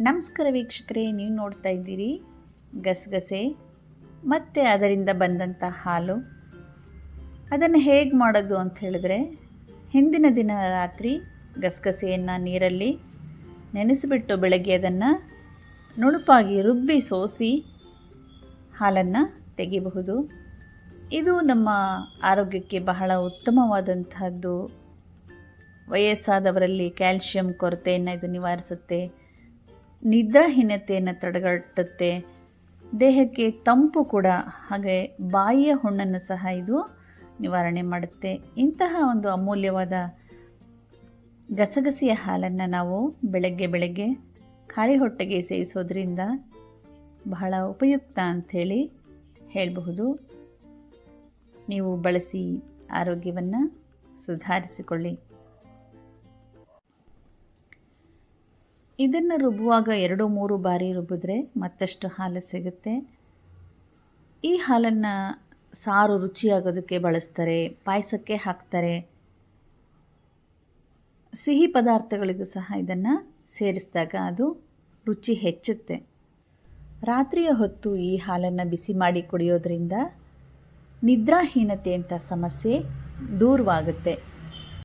ನಮಸ್ಕಾರ ವೀಕ್ಷಕರೇ, ನೀವು ನೋಡ್ತಾ ಇದ್ದೀರಿ ಗಸಗಸೆ, ಮತ್ತು ಅದರಿಂದ ಬಂದಂಥ ಹಾಲು. ಅದನ್ನು ಹೇಗೆ ಮಾಡೋದು ಅಂತ ಹೇಳಿದ್ರೆ, ಹಿಂದಿನ ದಿನ ರಾತ್ರಿ ಗಸಗಸೆಯನ್ನು ನೀರಲ್ಲಿ ನೆನೆಸಿಬಿಟ್ಟು ಬೆಳಗ್ಗೆ ಅದನ್ನು ನುಣುಪಾಗಿ ರುಬ್ಬಿ ಸೋಸಿ ಹಾಲನ್ನು ತೆಗಿಬಹುದು ಇದು ನಮ್ಮ ಆರೋಗ್ಯಕ್ಕೆ ಬಹಳ ಉತ್ತಮವಾದಂತಹದ್ದು. ವಯಸ್ಸಾದವರಲ್ಲಿ ಕ್ಯಾಲ್ಶಿಯಂ ಕೊರತೆಯನ್ನು ಇದು ನಿವಾರಿಸುತ್ತೆ. ನಿದ್ರಾಹೀನತೆಯನ್ನು ತಡೆಗಟ್ಟುತ್ತೆ. ದೇಹಕ್ಕೆ ತಂಪು ಕೂಡ, ಹಾಗೆ ಬಾಯಿಯ ಹುಣ್ಣನ್ನು ಸಹ ಇದು ನಿವಾರಣೆ ಮಾಡುತ್ತೆ. ಇಂತಹ ಒಂದು ಅಮೂಲ್ಯವಾದ ಗಸಗಸೆಯ ಹಾಲನ್ನು ನಾವು ಬೆಳಗ್ಗೆ ಬೆಳಗ್ಗೆ ಖಾಲಿ ಹೊಟ್ಟೆಗೆ ಸೇವಿಸೋದ್ರಿಂದ ಬಹಳ ಉಪಯುಕ್ತ ಅಂಥೇಳಿ ಹೇಳಬಹುದು. ನೀವು ಬಳಸಿ ಆರೋಗ್ಯವನ್ನು ಸುಧಾರಿಸಿಕೊಳ್ಳಿ. ಇದನ್ನು ರುಬ್ಬುವಾಗ ಎರಡು, ಮೂರು ಬಾರಿ ರುಬ್ಬಿದ್ರೆ ಮತ್ತಷ್ಟು ಹಾಲು ಸಿಗುತ್ತೆ. ಈ ಹಾಲನ್ನು ಸಾರು ರುಚಿಯಾಗೋದಕ್ಕೆ ಬಳಸ್ತಾರೆ, ಪಾಯಸಕ್ಕೆ ಹಾಕ್ತಾರೆ. ಸಿಹಿ ಪದಾರ್ಥಗಳಿಗೂ ಸಹ ಇದನ್ನು ಸೇರಿಸಿದಾಗ ಅದು ರುಚಿ ಹೆಚ್ಚುತ್ತೆ. ರಾತ್ರಿಯ ಹೊತ್ತು ಈ ಹಾಲನ್ನು ಬಿಸಿ ಮಾಡಿ ಕುಡಿಯೋದ್ರಿಂದ ನಿದ್ರಾಹೀನತೆ ಅಂತ ಸಮಸ್ಯೆ ದೂರವಾಗುತ್ತೆ.